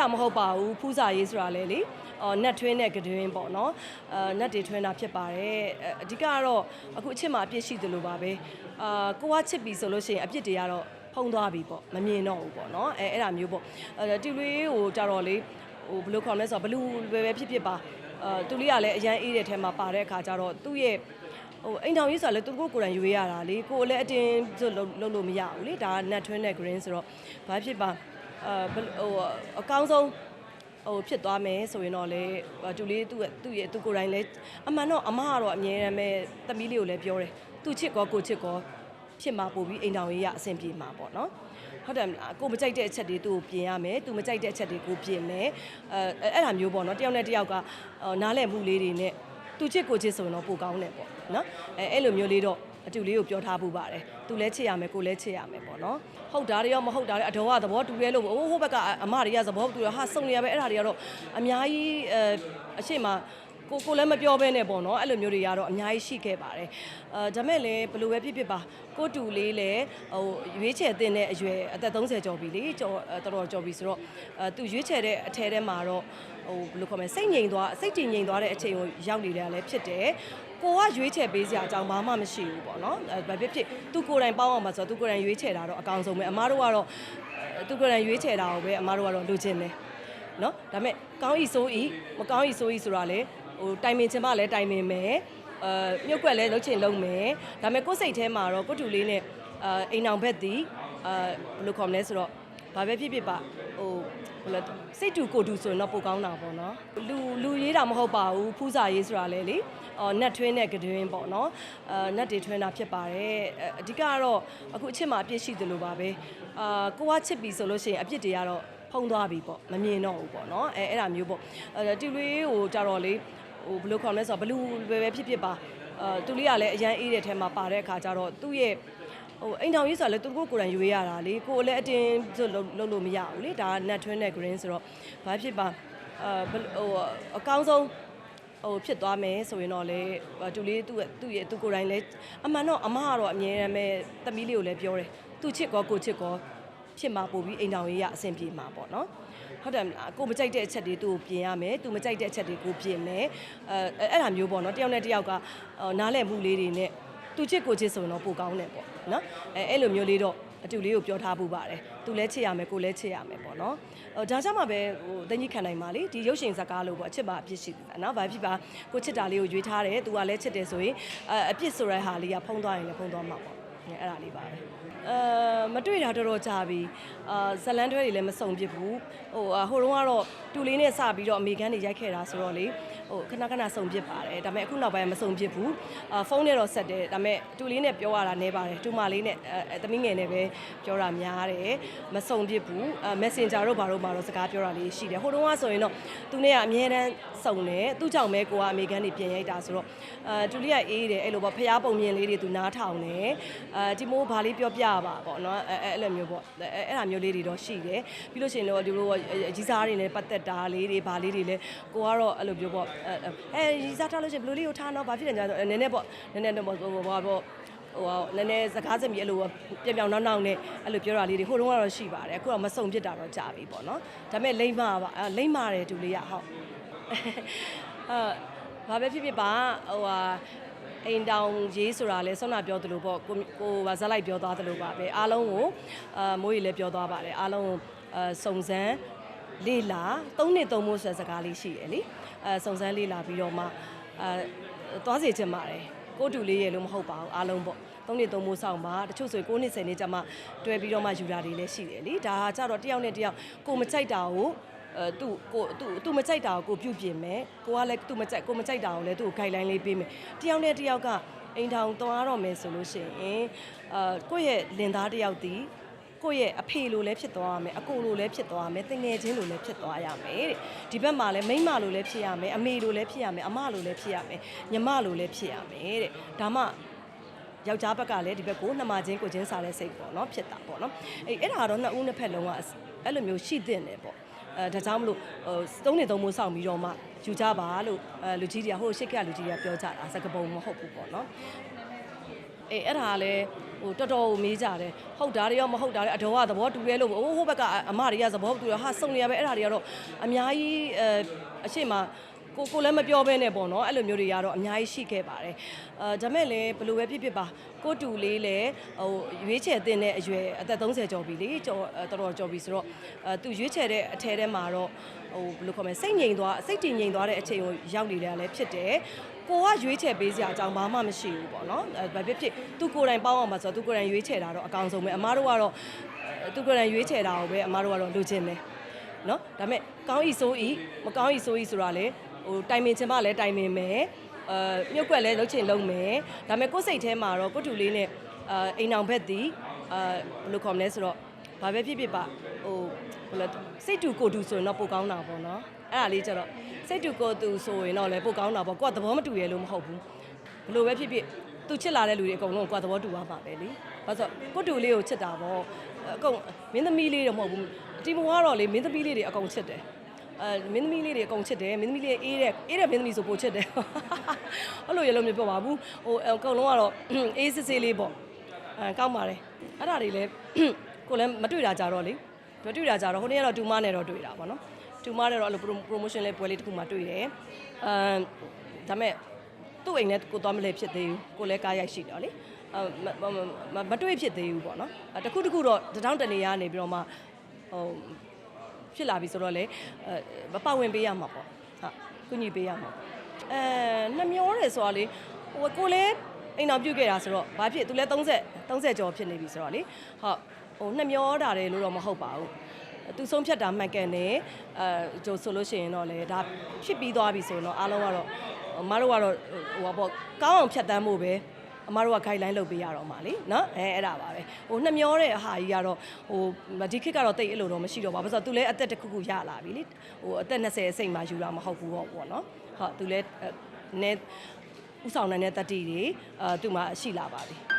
တာမဟုတ်ပါဘူးဖူးစာရေးဆိုတာလေလေအော်နက်ထွင်းတဲ့ကတွင်ပေါ့နော်အာနက်တွေထွင်းတာဖြစ်ပါတယ်အဲအဓိကကတော့အခုအချစ်မှာအပြစ်ရှိသလိုပါပဲအာကိုကချစ်ပြီဆိုလို့ရှိရင်အပြစ်တွေကတော့ဖုံးသွားပြီပေါ့မမြင်တော့ဘူးပေါ့နော်အဲအဲ့ဒါမျိုးပေါ့အဲတူလေးဟိုကြတော့လေဟိုဘယ်လိုခေါ်မလဲဆိုတော့ဘလူးပဲပဲဖြစ်ဖြစ်ပါအာတူလေးကလည်းအရန်အေးတဲ့ထဲမှာပါတဲ့အခါကျတော့သူ့ရဲ့ဟိုအိမ်ထောင်ရေးဆိုတာလေသူကိုကိုယ်တိုင်ရွေးရတာလေကိုယ်လည်းအတင်းဆိုလုပ်လုပ်လို့မရဘူးလေဒါက net twin နဲ့ green ဆိုတော့ဘာဖြစ်ပါအာဘယ် ဟိုအကောင်းဆုံးဟိုဖြစ်သွားမယ်ဆိုရင်တော့လေတူလေးသူ့ရဲ့သူ့ရဲ့သူကိုယ်တိုင်လည်းအမှန်တော့အမကတော့အမြဲတမ်းပဲသမီးလေးကိုလည်းပြောတယ်သူချစ်ကောကိုချစ်ကောဖြစ်မှာပို့ပြီးအိမ်ထောင်ရေးရအဆင်ပြေမှာပေါ့နော်ဟုတ်တယ်မလားကိုမကြိုက်တဲ့အချက်တွေသူ့ကိုပြင်ရမယ်သူမကြိုက်တဲ့အချက်တွေကိုပြင်မယ်အဲအဲ့ဒါမျိုးပေါ့နော်တယောက်နဲ့တယောက်ကနားလည်မှုလေးတွေနဲ့သူချစ်ကိုချစ်ဆိုရင်တော့ပိုကောင်းတယ်ပေါ့နော်အဲအဲ့လိုမျိုးလေးတော့ အတူလေးကိုပြောထားဖို့ပါတယ်သူလည်းချစ်ရမယ်ကိုလည်းချစ်ရမယ်ပေါ့နော်ဟုတ်တာတွေရောမဟုတ်တာတွေအတော်ကသဘောတူရဲလို့ဟိုဟိုဘက်ကအမတွေကသဘောတူရဟာစုံနေရပဲအဲ့ဒါတွေကတော့အများကြီးအဲအရှိမကိုကိုလည်းမပြောဘဲနဲ့ပေါ့နော်အဲ့လိုမျိုးတွေကတော့အများကြီးရှိခဲ့ပါတယ်အဲဒါမဲ့လည်းဘယ်လိုပဲဖြစ်ဖြစ်ပါကိုတူလေးလည်းဟိုရွေးချယ်တင်တဲ့အရွယ်အသက်30ကျော်ပြီလေကျော်တော်တော်ကျော်ပြီဆိုတော့အဲသူရွေးချယ်တဲ့အထဲထဲမှာတော့ ဟိုဘယ်လိုခေါ်မလဲစိတ်ငြိမ်သွားစိတ်တည်ငြိမ်သွားတဲ့အချိန်ကိုရောက်နေတယ်လည်းဖြစ်တယ်ကိုကရွေးချယ်ပေးစရာအကြောင်းဘာမှမရှိဘူးပေါ့နော်အဲဘာဖြစ်ဖြစ်သူကိုယ်တိုင်ပေါင်းအောင်ပါဆိုတော့သူကိုယ်တိုင်ရွေးချယ်တာတော့အကောင်ဆုံးပဲအမားတို့ကတော့သူကိုယ်တိုင်ရွေးချယ်တာကိုပဲအမားတို့ကတော့လိုချင်တယ်နော်ဒါပေမဲ့ကောင်းဤဆိုဤမကောင်းဤဆိုဤဆိုတာလေဟိုတိုင်ပင်ချင်မှလည်းတိုင်ပင်မယ်အဲမြုပ်ကွက်လည်းလုံးချင်လုံးမယ်ဒါပေမဲ့ကိုယ်စိတ်ထဲမှာတော့ကိုယ့်တူလေးနဲ့အဲအိမ်အောင်ဘက်သည်အဲဘယ်လိုခေါ်မလဲဆိုတော့ဘာပဲဖြစ်ဖြစ်ပါ ဟိုဘယ်လိုစိတ်တူကိုယ်တူဆိုရင်တော့ပိုကောင်းတာပေါ့နော်လူလူရေးတာမဟုတ်ပါဘူးဖူးစာရေးဆိုတာလေလေအော်နက်ထွင်းတဲ့ကတွင်ပေါ့နော်အာနက်တွေထွင်းတာဖြစ်ပါတယ်အဲအဓိကကတော့အခုအချစ်မှာအပြစ်ရှိသလိုပါပဲအာကိုကချစ်ပြီဆိုလို့ရှိရင်အပြစ်တွေကတော့ဖုံးသွားပြီပေါ့မမြင်တော့ဘူးပေါ့နော်အဲအဲ့ဒါမျိုးပေါ့အဲတူလေးဟိုကြတော့လေဟိုဘယ်လိုခေါ်မလဲဆိုတော့ဘလူးပဲပဲဖြစ်ဖြစ်ပါအဲတူလေးကလည်းအရန်အေးတဲ့ထဲမှာပါတဲ့အခါကျတော့သူ့ရဲ့ ဟိုအိမ်ထောင်ရေးဆိုတာလေသူကိုကိုယ်တိုင်ရွေးရတာလေကိုယ်လည်းအတင်းဆိုလုပ်လုပ်လို့မရဘူးလေဒါက net twin နဲ့ green ဆိုတော့ဘာဖြစ်ပါအဲဘယ်ဟိုအကောင်းဆုံးဟိုဖြစ်သွားမယ်ဆိုရင်တော့လေတူလေးသူ့ရဲ့သူ့ရဲ့သူကိုယ်တိုင်လည်းအမှန်တော့အမကတော့အမြဲတမ်းပဲသမီးလေးကိုလည်းပြောတယ်သူချစ်ကောကိုချစ်ကောဖြစ်မှာပို့ပြီးအိမ်တောင်ရေးရအဆင်ပြေမှာပေါ့နော်ဟုတ်တယ်မလားကိုမကြိုက်တဲ့အချက်တွေသူ့ကိုပြင်ရမယ်သူမကြိုက်တဲ့အချက်တွေကိုပြင်မယ်အဲအဲ့ဒါမျိုးပေါ့နော်တယောက်နဲ့တယောက်ကနားလည်မှုလေးတွေနဲ့သူချစ်ကိုချစ်ဆိုရင်တော့ပိုကောင်းတယ်ပေါ့ နော်အဲအဲ့လိုမျိုးလေးတော့အတူလေးကိုပြောထားဖို့ပါတယ်သူလည်းချစ်ရမယ်ကိုလည်းချစ်ရမယ်ပေါ့နော်ဟိုဒါကြောင့်မှပဲဟိုတကြီးခံနိုင်ပါလေဒီရုပ်ရှင်ဇာတ်ကားလို့ပေါ့အချစ်ပါအပြစ်ရှိတယ်နော်ဘာဖြစ်ပါကိုချစ်တာလေးကိုရွေးထားတယ်သူကလည်းချစ်တယ်ဆိုရင်အအပြစ်ဆိုတဲ့ဟာလေးကဖုံးသွားရင်လည်းဖုံးသွားမှာပေါ့အဲ့ဒါလေးပါပဲအဲမတွေ့တာတော်တော်ကြာပြီအာဇလန်တွဲတွေလည်းမစုံဖြစ်ဘူးဟိုဟိုတုန်းကတော့တူလေးနဲ့စပြီးတော့အမေကန်တွေရိုက်ခဲ့တာဆိုတော့လေ ဟိုခဏခဏစုံဖြစ်ပါတယ်ဒါပေမဲ့အခုနောက်ပိုင်းမစုံဖြစ်ဘူးအာဖုန်းနဲ့တော့ဆက်တယ်ဒါပေမဲ့တူလေးနဲ့ပြောရတာနဲပါတယ်တူမလေးနဲ့အဲသမီးငယ်နဲ့ပဲပြောတာများတယ်မစုံဖြစ်ဘူးအဲ Messenger တို့ဘာတို့ဘာတို့စကားပြောတာလေးရှိတယ်ဟိုတုန်းကဆိုရင်တော့သူနဲ့ကအမြဲတမ်းစုံတယ်သူ့ကြောင့်ပဲကိုကအမေကန်တွေပြင်ရိုက်တာဆိုတော့အဲတူလေးကအေးတယ်အဲ့လိုပေါ့ဖျားပုံမြင်လေးတွေသူနားထောင်တယ်အဲဒီမိုးဘာလေးပြောပြပါပေါ့နော်အဲအဲ့လိုမျိုးပေါ့အဲအဲ့ဒါမျိုးလေးတွေတော့ရှိတယ်ပြီးလို့ရှိရင်တော့ဒီလိုအကြီးစားတွေနဲ့ပတ်သက်တာလေးတွေဘာလေးတွေလဲကိုကတော့အဲ့လိုမျိုးပေါ့အဲကြီးစားထားလို့ရှိရင်ဘယ်လိုလေးကိုထားတော့ဘာဖြစ်နေကြတော့နည်းနည်းပေါ့နည်းနည်းတော့ဟိုဘာပေါ့ဟိုနည်းနည်းစကားစမြည်အဲ့လိုပြပြောင်နောက်နောက်နဲ့အဲ့လိုပြောတာလေးတွေဟိုတုန်းကတော့ရှိပါတယ်အခုတော့မစုံဖြစ်တာတော့ကြာပြီပေါ့နော်ဒါပေမဲ့လိမ့်မာပါလိမ့်မာတယ်တူလေးရဟုတ်ဟာဘာပဲဖြစ်ဖြစ်ပါဟိုဟာအိမ်တောင်ရေးဆိုတာလဲဆောနာပြောသလိုပေါ့ကိုကိုဗာဇက်လိုက်ပြောသွားသလိုပါပဲအားလုံးကိုအာမိုးရီလည်းပြောသွားပါတယ်အားလုံးကိုအာစုံစမ်းလေးလာ၃နှစ်သုံးမိုးဆိုတဲ့စကားလေးရှိတယ်လေအဲ စုံစမ်းလေးလာပြီးတော့မှအဲသွားစေချင်ပါတယ်ကိုတူလေးရဲ့လို့မဟုတ်ပါဘူးအားလုံးပေါ့သုံးနှစ်သုံးမိုးဆောင်ပါတချို့ဆို9နှစ်10နှစ်ကျမှတွဲပြီးတော့မှယူတာတွေလည်းရှိတယ်လေဒါကကြတော့တယောက်နဲ့တယောက်ကိုမကြိုက်တာကိုအဲသူ့ကိုသူ့သူမကြိုက်တာကိုကိုပြုတ်ပြင်မယ်ကိုကလည်းသူမကြိုက်ကိုမကြိုက်တာကိုလည်းသူ့ကို guideline လေးပေးမယ်တယောက်နဲ့တယောက်ကအိမ်ထောင်သွားတော့မယ်ဆိုလို့ရှိရင်အာကိုယ့်ရဲ့လင်သားတယောက်ဒီ ကိုယ့်ရဲ့အဖေလိုလည်းဖြစ်သွားရမယ်အကိုလိုလည်းဖြစ်သွားရမယ်တငယ်ချင်းလိုလည်းဖြစ်သွားရမယ်တဲ့ဒီဘက်မှာလည်းမိန်းမလိုလည်းဖြစ်ရမယ်အမေလိုလည်းဖြစ်ရမယ်အမလိုလည်းဖြစ်ရမယ်ညီမလိုလည်းဖြစ်ရမယ်တဲ့ဒါမှယောက်ျားဘက်ကလည်းဒီဘက်ကိုနှမချင်းကိုချင်းစားတဲ့စိတ်ပေါ့နော်ဖြစ်တာပေါ့နော်အဲ့အဲ့ဒါကတော့နှစ်ဦးနှစ်ဖက်လုံးကအဲ့လိုမျိုးရှိတဲ့တယ်ပေါ့အဲဒါကြောင့်မလို့ဟိုသုံးနေသုံးမိုးဆောင်ပြီးတော့မှယူကြပါလို့အဲလူကြီးတွေကဟိုရှစ်ကလူကြီးတွေကပြောကြတာစကပုံမဟုတ်ဘူးပေါ့နော်အေးအဲ့ဒါကလည်း ဟိုတော်တော်ကိုမေးကြတယ်ဟုတ်တာတွေရောမဟုတ်တာတွေအတော်ကသဘောတူရဲလို့ဟိုဟိုဘက်ကအမတွေကသဘောတူရဟာစုံနေရပဲအဲ့ဒါတွေကတော့အများကြီးအဲအရှိမကိုကိုလည်းမပြောဘဲနဲ့ပေါ့နော်အဲ့လိုမျိုးတွေကတော့အများကြီးရှိခဲ့ပါတယ်အဲဒါမဲ့လည်းဘယ်လိုပဲဖြစ်ဖြစ်ပါကိုတူလေးလည်းဟိုရွေးချယ်တင်တဲ့အရွယ်အသက်30ကျော်ပြီလေကျော်တော်တော်ကျော်ပြီဆိုတော့အဲသူရွေးချယ်တဲ့အထဲထဲမှာတော့ဟိုဘယ်လိုခေါ်မလဲစိတ်ငြိမ်သွားစိတ်တည်ငြိမ်သွားတဲ့အချိန်ကိုရောက်နေတယ်လည်းဖြစ်တယ် ကိုကရွေးချယ်ပေးစရာအကြောင်းဘာမှမရှိဘူးပေါ့နော်အဲဘာဖြစ်ဖြစ်သူကိုယ်တိုင်ပေါင်းအောင်ပါဆိုတော့သူကိုယ်တိုင်ရွေးချယ်တာတော့အကောင်းဆုံးပဲအမားတို့ကတော့သူကိုယ်တိုင်ရွေးချယ်တာကိုပဲအမားတို့ကတော့လိုချင်တယ်နော်ဒါပေမဲ့ကောင်းဤဆိုဤမကောင်းဤဆိုဤဆိုတာလေဟိုတိုင်ပင်ချင်မှလည်းတိုင်ပင်မယ်အဲမြုပ်ကွက်လည်းလုံးချင်လုံးမယ်ဒါပေမဲ့ကိုယ်စိတ်ထဲမှာတော့ကိုယ့်တူလေးနဲ့အဲအိမ်အောင်ဘက်သည်အဲဘယ်လိုခေါ်မလဲဆိုတော့ဘာပဲဖြစ်ဖြစ်ပါဟိုဘယ်လိုစိတ်တူကိုယ်တူဆိုရင်တော့ပိုကောင်းတာပေါ့နော်အဲ့ဒါလေးကျတော့ စိတ်တူကိုယ်တူဆိုရင်တော့လည်းပိုကောင်းတာပေါ့ကိုကသဘောမတူရလို့မဟုတ်ဘူးဘယ်လိုပဲဖြစ်ဖြစ်သူချစ်လာတဲ့လူတွေအကုန်လုံးကိုကသဘောတူသွားမှာပဲလေဘာလို့ဆိုကိုတူလေးကိုချစ်တာပေါ့အကုန်မင်းသမီးလေးတော့မဟုတ်ဘူးတီမိုကတော့လေမင်းသမီးလေးတွေအကုန်ချစ်တယ်အဲမင်းသမီးလေးတွေအကုန်ချစ်တယ်မင်းသမီးလေးအေးတဲ့အေးတဲ့မင်းသမီးဆိုပိုချစ်တယ်အဲ့လိုရလို့မပြောပါဘူးဟိုအကုန်လုံးကတော့အေးစစ်စစ်လေးပေါ့အဲကောင်းပါတယ်အဲ့ဒါတွေလည်းကိုလည်းမတွေ့တာကြတော့လေမတွေ့တာကြတော့ဟိုနေ့ကတော့တူမနဲ့တော့တွေ့တာပေါ့နော် တူမနဲ့တော့အဲ့လို promotion လေးပွဲလေးတစ်ခုမှတွေ့တယ်အဲဒါမဲ့သူ့အိမ်နဲ့ကိုသွားမလဲဖြစ်သေးဘူးကိုလည်းကားရိုက်ရှိတယ်လေအဲမမမတွေ့ဖြစ်သေးဘူးပေါ့နော်အဲတစ်ခုတစ်ခုတော့တထောင်တနေရနေပြီးတော့မှဟိုဖြစ်လာပြီဆိုတော့လေအဲပတ်ဝင်ပေးရမှာပေါ့ဟာကုညီပေးရမှာပေါ့အဲနှမျောတယ်ဆိုတော့လေဟိုကိုလည်းအိမ်တော်ပြုတ်ခဲ့တာဆိုတော့ဘာဖြစ်သူလည်း30 30ကျော်ဖြစ်နေပြီဆိုတော့လေဟုတ်ဟိုနှမျောတာတယ်လို့တော့မဟုတ်ပါဘူး သူဆုံးဖြတ်တာမှန်ကန်တယ်အဲကြိုဆိုလို့ရှိရင်တော့လေဒါဖြစ်ပြီးသွားပြီဆိုရင်တော့အားလုံးကတော့မမတို့ကတော့ဟိုပါပေါ့ကောင်းအောင်ဖြတ်တန်းဖို့ပဲအမတို့က guideline လုပ်ပေးရတော့မှာလေနော်အဲအဲ့ဒါပါပဲဟိုနှမျောတဲ့ဟာကြီးကတော့ဟိုဒီခေတ်ကတော့တိတ်အဲ့လိုတော့မရှိတော့ပါဘူးဆိုတော့ तू လည်းအသက်တစ်ခုခုရလာပြီလေဟိုအသက်20အစိမ့်မှယူလာမဟုတ်ဘူးပေါ့ပေါ့နော်ဟုတ် तू လည်းနဲဥဆောင်နိုင်တဲ့တတိတွေအဲ तू မှရှိလာပါပြီ